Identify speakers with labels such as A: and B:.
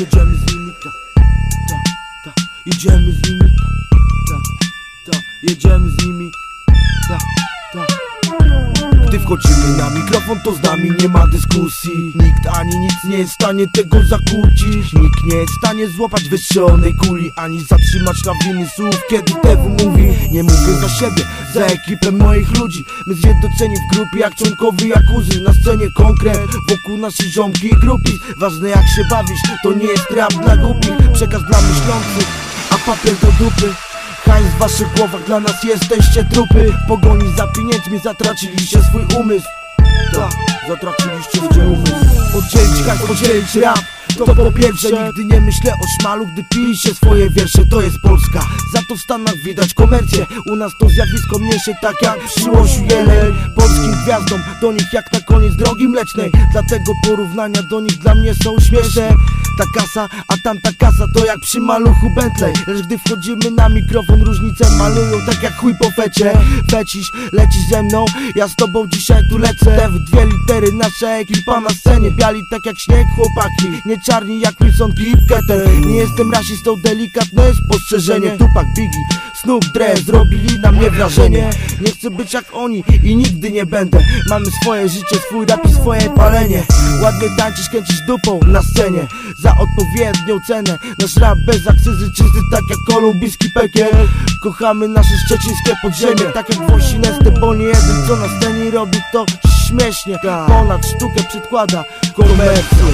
A: Jedziemy z nimi, ta, ta, ta Jedziemy z nimi, ta, ta, ta Jedziemy z nimi, gdy wchodzimy na mikrofon, to z nami nie ma dyskusji. Nikt ani nic nie jest w stanie tego zakłócić. Nikt nie jest w stanie złapać wystrzelonej kuli Ani zatrzymać lawiny słów, kiedy Tewu mówi. Nie mówię za siebie, za ekipę moich ludzi. My zjednoczeni w grupie jak członkowie jakuzy. Na scenie konkret, wokół naszej ziomki i grupi. Ważne jak się bawisz, to nie jest rap dla głupich Przekaz dla myślących, a papier do dupy Hajs w waszych głowach, dla nas jesteście trupy. Pogoni za pieniędzmi zatraciliście swój umysł. Tak, zatraciliście swój umysł. Podzielić hajs, podzielić rap. To po pierwsze nigdy nie myślę o szmalu, gdy pisze swoje wiersze. To jest Polska, za to w Stanach widać komercję. U nas to zjawisko mniejsze tak jak przy Jeleń. Polskim gwiazdom, do nich jak na koniec drogi mlecznej. Dlatego porównania do nich dla mnie są śmieszne Ta kasa, a tamta kasa to jak przy maluchu Bentley. Lecz gdy wchodzimy na mikrofon różnice malują tak jak chuj po fecie. Fecisz, lecisz ze mną, ja z tobą dzisiaj tu lecę. Te w dwie litery, nasza ekipa na scenie. Biali tak jak śnieg chłopaki, nie czarni jak Wilson Clip Keter Nie jestem rasistą, delikatne spostrzeżenie. Tupac, Biggie, Snoop Dre zrobili na mnie wrażenie. Nie chcę być jak oni i nigdy nie będę. Mamy swoje życie, swój rap i swoje palenie. Ładnie tańczysz, kręcisz dupą na scenie. Za odpowiednią cenę Nasz rap bez akcyzy czysty tak jak kolumbijski pekiel. Kochamy nasze szczecińskie podziemie Tak jak Włosineste, bo nie jeden co na scenie robi to śmiesznie. Ponad sztukę przedkłada komercję